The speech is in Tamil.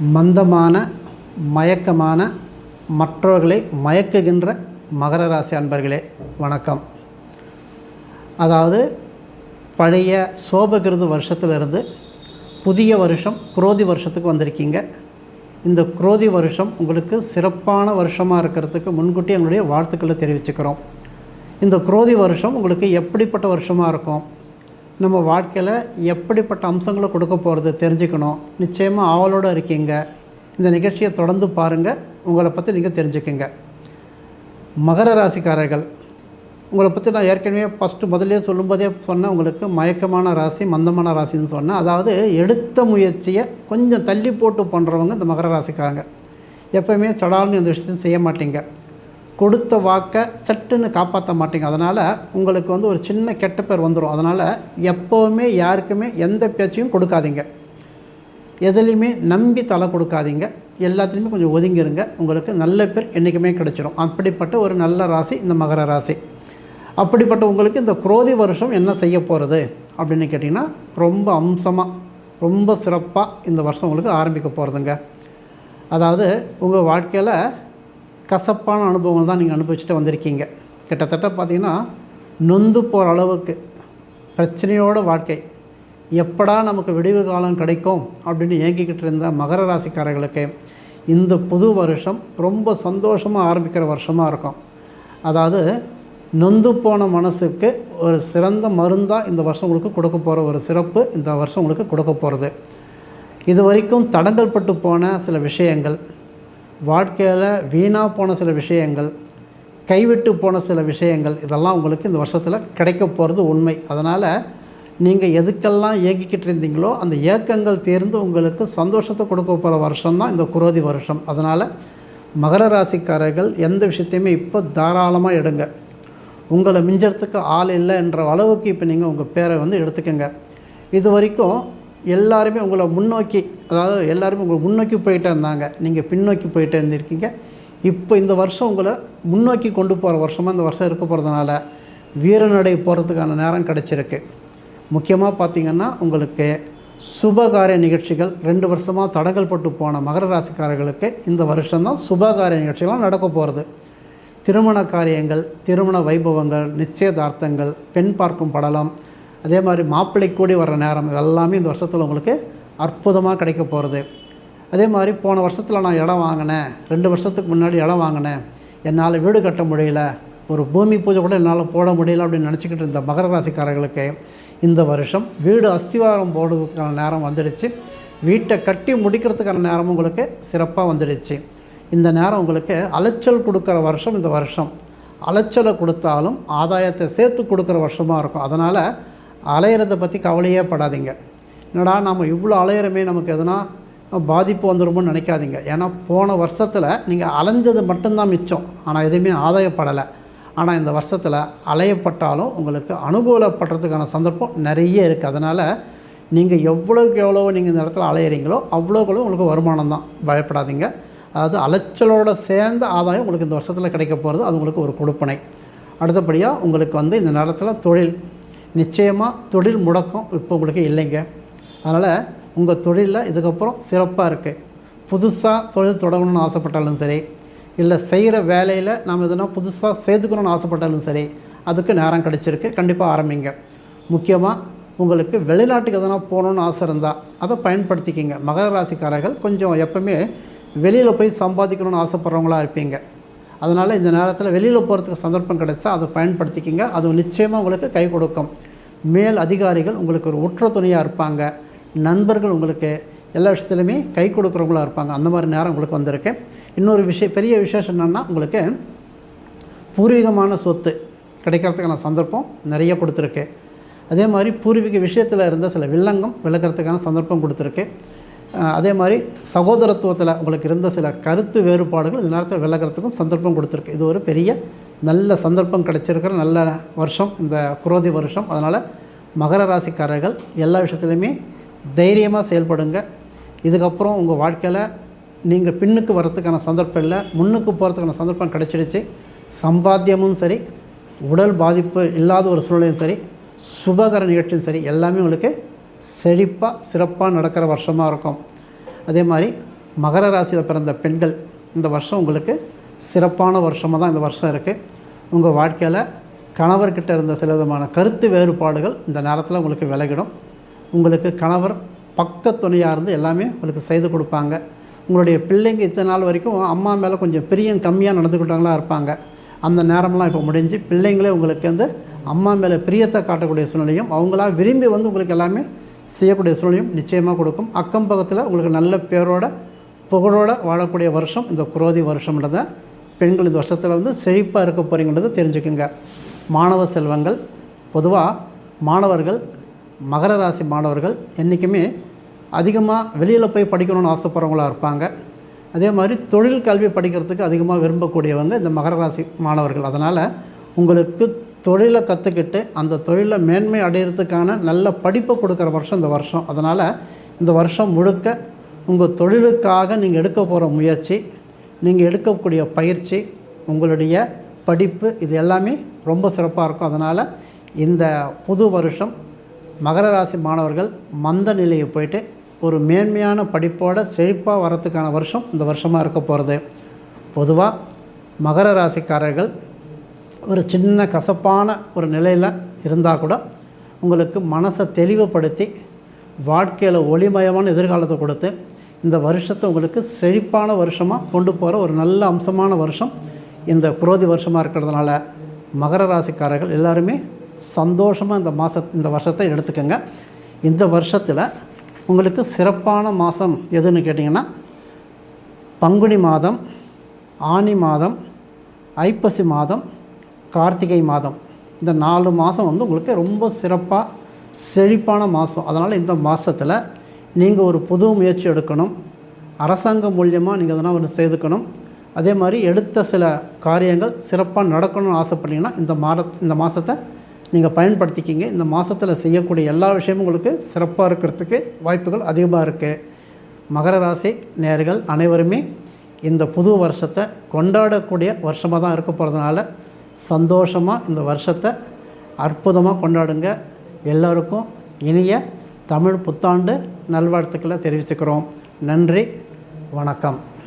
மந்தமான மயக்கமான மற்றவர்களை மயக்குகின்ற மகர ராசி அன்பர்களே வணக்கம். அதாவது பழைய சோபகிருது வருஷத்திலிருந்து புதிய வருஷம் குரோதி வருஷத்துக்கு வந்திருக்கீங்க. இந்த குரோதி வருஷம் உங்களுக்கு சிறப்பான வருஷமாக இருக்கிறதுக்கு முன்கூட்டி எங்களுடைய வாழ்த்துக்களை தெரிவிச்சுக்கிறோம். இந்த குரோதி வருஷம் உங்களுக்கு எப்படிப்பட்ட வருஷமாக இருக்கும்? நம்ம வாழ்க்கையில் எப்படிப்பட்ட அம்சங்களை கொடுக்க போகிறது தெரிஞ்சுக்கணும். நிச்சயமாக ஆவலோடு இருக்கீங்க. இந்த நிகழ்ச்சியை தொடர்ந்து பாருங்கள் உங்களை பற்றி நீங்கள் தெரிஞ்சுக்கங்க. மகர ராசிக்காரர்கள் உங்களை பற்றி நான் ஏற்கனவே ஃபஸ்ட்டு முதல்லே சொல்லும்போதே சொன்னேன். உங்களுக்கு மயக்கமான ராசி மந்தமான ராசின்னு சொன்னேன். அதாவது எடுத்த முயற்சியை கொஞ்சம் தள்ளி போட்டு பண்ணுறவங்க இந்த மகர ராசிக்காரங்க. எப்போயுமே சடால்னு இந்த விஷயத்தையும் செய்ய மாட்டீங்க. கொடுத்த வாக்கை சட்டுன்னு காப்பாற்ற மாட்டீங்க. அதனால் உங்களுக்கு வந்து ஒரு சின்ன கெட்ட பேர் வந்துடும் அதனால் எப்போவுமே யாருக்குமே எந்த பேச்சையும் கொடுக்காதீங்க. எதுலேயுமே நம்பி தலை கொடுக்காதீங்க. எல்லாத்துலேயுமே கொஞ்சம் ஒதுங்கிருங்க. உங்களுக்கு நல்ல பேர் என்றைக்குமே கிடச்சிடும் அப்படிப்பட்ட ஒரு நல்ல ராசி இந்த மகர ராசி. அப்படிப்பட்ட உங்களுக்கு இந்த குரோதி வருஷம் என்ன செய்ய போகிறது அப்படின்னு கேட்டிங்கன்னா ரொம்ப அம்சமாக ரொம்ப சிறப்பாக இந்த வருஷம் உங்களுக்கு ஆரம்பிக்க போகிறதுங்க அதாவது உங்கள் வாழ்க்கையில் கசப்பான அனுபவங்கள் தான் நீங்கள் அனுபவிச்சுட்டு வந்திருக்கீங்க. கிட்டத்தட்ட பார்த்தீங்கன்னா நொந்து போகிற அளவுக்கு பிரச்சனையோட வாழ்க்கை. எப்படா நமக்கு விடிவு காலம் கிடைக்கும் அப்படின்னு ஏங்கிக்கிட்டு இருந்த மகர ராசிக்காரர்களுக்கு இந்த புது வருஷம் ரொம்ப சந்தோஷமாக ஆரம்பிக்கிற வருஷமாக இருக்கும். அதாவது நொந்து போன மனசுக்கு ஒரு சிறந்த மருந்தாக இந்த வருஷம் உங்களுக்கு கொடுக்க போகிற ஒரு சிறப்பு இந்த வருஷம் உங்களுக்கு கொடுக்க போகிறது இது வரைக்கும் தடங்கல் பட்டு போன சில விஷயங்கள். வாழ்க்கையில் வீணாக போன சில விஷயங்கள் கைவிட்டு போன சில விஷயங்கள் இதெல்லாம் உங்களுக்கு இந்த வருஷத்தில் கிடைக்க போகிறது உண்மை. அதனால் நீங்கள் எதுக்கெல்லாம் ஏங்கிக்கிட்டு இருந்தீங்களோ அந்த ஏக்கங்கள் தேர்ந்து உங்களுக்கு சந்தோஷத்தை கொடுக்க போகிற வருஷம் தான் இந்த குரோதி வருஷம். அதனால் மகர ராசிக்காரர்கள் எந்த விஷயத்தையுமே இப்போ தாராளமாக எடுங்க. உங்களை மிஞ்சறதுக்கு ஆள் இல்லை என்ற அளவுக்கு இப்போ நீங்கள் உங்கள் பேரை வந்து எடுத்துக்கோங்க. இது வரைக்கும் எல்லாருமே உங்களை முன்னோக்கி அதாவது எல்லாருமே உங்களை முன்னோக்கி போயிட்டே இருந்தாங்க. நீங்கள் பின்னோக்கி போயிட்டே இருந்திருக்கீங்க. இப்போ இந்த வருஷம் உங்களை முன்னோக்கி கொண்டு போகிற வருஷமாக இந்த வருஷம் இருக்க போகிறதுனால வீரநடை போகிறதுக்கான நேரம் கிடச்சிருக்கு. முக்கியமாக பார்த்திங்கன்னா உங்களுக்கு சுபகாரிய நிகழ்ச்சிகள் ரெண்டு வருஷமாக தடங்கள் பட்டு போன மகர ராசிக்காரர்களுக்கு இந்த வருஷம்தான் சுபகாரிய நிகழ்ச்சிகள்லாம் நடக்க போகிறது திருமண காரியங்கள் திருமண வைபவங்கள் நிச்சயதார்த்தங்கள் பெண் பார்க்கும் படலம் அதே மாதிரி மாப்பிள்ளை கூடி வர நேரம் இதெல்லாமே இந்த வருஷத்தில் உங்களுக்கு அற்புதமாக கிடைக்க போகிறது. அதே மாதிரி போன வருஷத்தில் நான் இடம் வாங்கினேன். ரெண்டு வருஷத்துக்கு முன்னாடி இடம் வாங்கினேன். என்னால் வீடு கட்ட முடியல. ஒரு பூமி பூஜை கூட என்னால் போட முடியல அப்படின்னு நினச்சிக்கிட்டு இருந்த மகர ராசிக்காரர்களுக்கு இந்த வருஷம் வீடு அஸ்திவாரம் போடுறதுக்கான நேரம் வந்துடுச்சு. வீட்டை கட்டி முடிக்கிறதுக்கான நேரம் உங்களுக்கு சிறப்பாக வந்துடுச்சு. இந்த நேரம் உங்களுக்கு அலைச்சல் கொடுக்குற வருஷம் இந்த வருஷம். அலைச்சலை கொடுத்தாலும் ஆதாயத்தை சேர்த்து கொடுக்குற வருஷமாக இருக்கும். அதனால் அலையிறதை பற்றி கவலையே படாதீங்க. என்னடா நம்ம இவ்வளோ அலையிறமே நமக்கு எதுனா பாதிப்பு வந்துருமோன்னு நினைக்காதீங்க. ஏன்னா போன வருஷத்தில் நீங்கள் அலைஞ்சது மட்டும்தான் மிச்சம். ஆனால் எதுவுமே ஆதாயப்படலை. ஆனால் இந்த வருஷத்தில் அலையப்பட்டாலும் உங்களுக்கு அனுகூலப்படுறதுக்கான சந்தர்ப்பம் நிறைய இருக்குது அதனால் நீங்கள் எவ்வளோக்கு எவ்வளோ நீங்கள் இந்த இடத்துல அலையிறீங்களோ அவ்வளோக்குள்ள உங்களுக்கு வருமானம் தான். பயப்படாதீங்க. அதாவது அலைச்சலோடு சேர்ந்த ஆதாயம் உங்களுக்கு இந்த வருஷத்தில் கிடைக்க போகிறது அது உங்களுக்கு ஒரு கொடுப்பனை. அடுத்தபடியாக உங்களுக்கு வந்து இந்த நேரத்தில் தொழில். நிச்சயமாக தொழில் முடக்கம் இப்போ உங்களுக்கு இல்லைங்க. அதனால் உங்கள் தொழிலில் இதுக்கப்புறம் சிறப்பாக இருக்குது புதுசாக தொழில் தொடங்கணும்னு ஆசைப்பட்டாலும் சரி இல்லை செய்கிற வேலையில் நாம் எதுனா புதுசாக சேர்த்துக்கணும்னு ஆசைப்பட்டாலும் சரி அதுக்கு நேரம் கிடச்சிருக்கு. கண்டிப்பாக ஆரம்பிங்க. முக்கியமாக உங்களுக்கு வெளிநாட்டுக்கு எதனா போகணுன்னு ஆசை இருந்தால் அதை பயன்படுத்திக்கிங்க. மகர ராசிக்காரர்கள் கொஞ்சம் எப்பவுமே வெளியில் போய் சம்பாதிக்கணும்னு ஆசைப்பட்றவங்களா இருப்பீங்க. அதனால் இந்த நேரத்தில் வெளியில் போகிறதுக்கு சந்தர்ப்பம் கிடைச்சா அதை பயன்படுத்திக்கிங்க. அது நிச்சயமாக உங்களுக்கு கை கொடுக்கும். மேல் அதிகாரிகள் உங்களுக்கு ஒரு உற்ற துணையாக இருப்பாங்க. நண்பர்கள் உங்களுக்கு எல்லா விஷயத்துலையுமே கை கொடுக்குறவங்களா இருப்பாங்க. அந்த மாதிரி நேரம் உங்களுக்கு வந்திருக்கு. இன்னொரு விஷயம் பெரிய விசேஷம் என்னென்னா உங்களுக்கு பூர்வீகமான சொத்து கிடைக்கிறதுக்கான சந்தர்ப்பம் நிறைய கொடுத்துருக்கு. அதே மாதிரி பூர்வீக விஷயத்தில் இருந்த சில வில்லங்கம் விளக்கிறதுக்கான சந்தர்ப்பம் கொடுத்துருக்கு. அதே மாதிரி சகோதரத்துவத்தில் உங்களுக்கு இருந்த சில கருத்து வேறுபாடுகள் இந்த நேரத்தில் விலகிறதுக்கும் சந்தர்ப்பம் கொடுத்துருக்கு. இது ஒரு பெரிய நல்ல சந்தர்ப்பம் கிடைச்சிருக்கிற நல்ல வருஷம். இந்த குரோதி வருஷம். அதனால் மகர ராசிக்காரர்கள் எல்லா விஷயத்துலையுமே தைரியமாக செயல்படுங்க. இதுக்கப்புறம் உங்கள் வாழ்க்கையில் நீங்கள் பின்னுக்கு வர்றதுக்கான சந்தர்ப்பம் இல்லை. முன்னுக்கு போகிறதுக்கான சந்தர்ப்பம் கிடச்சிடுச்சு. சம்பாத்தியமும் சரி உடல் பாதிப்பு இல்லாத ஒரு சூழ்நிலையும் சரி சுபகர நிகழ்ச்சியும் சரி எல்லாமே உங்களுக்கு செழிப்பாக சிறப்பாக நடக்கிற வருஷமாக இருக்கும். அதே மாதிரி மகர ராசியில் பிறந்த பெண்கள் இந்த வருஷம் உங்களுக்கு சிறப்பான வருஷமாக தான் இந்த வருஷம் இருக்குது உங்கள் வாழ்க்கையில் கணவர்கிட்ட இருந்த சில விதமான கருத்து வேறுபாடுகள் இந்த நேரத்தில் உங்களுக்கு விலகிடும். உங்களுக்கு கணவர் பக்க துணையாக இருந்து எல்லாமே உங்களுக்கு செய்து கொடுப்பாங்க. உங்களுடைய பிள்ளைங்க இத்தனை நாள் வரைக்கும் அம்மா மேலே கொஞ்சம் பிரியம் கம்மியாக நடந்துக்கிட்டவங்களா இருப்பாங்க. அந்த நேரம்லாம் இப்போ முடிஞ்சு பிள்ளைங்களே உங்களுக்கு வந்து அம்மா மேலே பிரியத்தை காட்டக்கூடிய சூழ்நிலையும் அவங்களா விரும்பி வந்து உங்களுக்கு எல்லாமே செய்யக்கூடிய சூழ்நிலையும் நிச்சயமாக கொடுக்கும். அக்கம் பக்கத்தில் உங்களுக்கு நல்ல பேரோட புகழோட வாழக்கூடிய வருஷம் இந்த குரோதி வருஷம்ன்றத பெண்கள் இந்த வருஷத்தில் வந்து செழிப்பாக இருக்க போகிறீங்கன்றதை தெரிஞ்சுக்குங்க. மாணவ செல்வங்கள் பொதுவாக மாணவர்கள் மகர ராசி மாணவர்கள் என்றைக்குமே அதிகமாக வெளியில் போய் படிக்கணும்னு ஆசைப்படுறவங்களாக இருப்பாங்க. அதே மாதிரி தொழில் கல்வி படிக்கிறதுக்கு அதிகமாக விரும்பக்கூடியவங்க இந்த மகர ராசி மாணவர்கள். அதனால் உங்களுக்கு தொழிலை கற்றுக்கிட்டு அந்த தொழிலை மேன்மை அடையிறதுக்கான நல்ல படிப்பை கொடுக்குற வருஷம் இந்த வருஷம். அதனால் இந்த வருஷம் முழுக்க உங்கள் தொழிலுக்காக நீங்கள் எடுக்க போகிற முயற்சி நீங்கள் எடுக்கக்கூடிய பயிற்சி உங்களுடைய படிப்பு இது எல்லாமே ரொம்ப சிறப்பாக இருக்கும். அதனால் இந்த புது வருஷம் மகர ராசி மாணவர்கள் மந்த நிலையை போயிட்டு ஒரு மேன்மையான படிப்போட செழிப்பாக வரத்துக்கான வருஷம் இந்த வருஷமாக இருக்க போகிறது பொதுவாக மகர ராசிக்காரர்கள் ஒரு சின்ன கசப்பான ஒரு நிலையில் இருந்தால் கூட உங்களுக்கு மனசை தெளிவுபடுத்தி வாழ்க்கையில் ஒளிமயமான எதிர்காலத்தை கொடுத்து இந்த வருஷத்தை உங்களுக்கு செழிப்பான வருஷமாக கொண்டு போகிற ஒரு நல்ல அம்சமான வருஷம் இந்த குரோதி வருஷமாக இருக்கிறதுனால மகர ராசிக்காரர்கள் எல்லாருமே சந்தோஷமாக இந்த மாத இந்த வருஷத்தை எடுத்துக்கோங்க. இந்த வருஷத்தில் உங்களுக்கு சிறப்பான மாதம் எதுன்னு கேட்டிங்கன்னா பங்குனி மாதம் ஆனி மாதம் ஐப்பசி மாதம் கார்த்திகை மாதம். இந்த நாலு மாதம் வந்து உங்களுக்கு ரொம்ப சிறப்பாக செழிப்பான மாதம் அதனால் இந்த மாதத்தில் நீங்கள் ஒரு புது முயற்சி எடுக்கணும். அரசாங்கம் மூலியமாக நீங்கள் எதனா ஒன்று செய்துக்கணும். அதே மாதிரி எடுத்த சில காரியங்கள் சிறப்பாக நடக்கணும்னு ஆசைப்பட்டீங்கன்னா இந்த மாத இந்த மாதத்தை நீங்கள் பயன்படுத்திக்கிங்க. இந்த மாதத்தில் செய்யக்கூடிய எல்லா விஷயமும் உங்களுக்கு சிறப்பாக இருக்கிறதுக்கு வாய்ப்புகள் அதிகமாக இருக்குது மகர ராசி நேர்கள் அனைவருமே இந்த புது வருஷத்தை கொண்டாடக்கூடிய வருஷமாக தான் இருக்க போகிறதுனால சந்தோஷமாக இந்த வருஷத்தை அற்புதமாக கொண்டாடுங்க. எல்லோருக்கும் இனிய தமிழ் புத்தாண்டு நல்வாழ்த்துக்களை தெரிவிச்சுக்கிறோம். நன்றி வணக்கம்.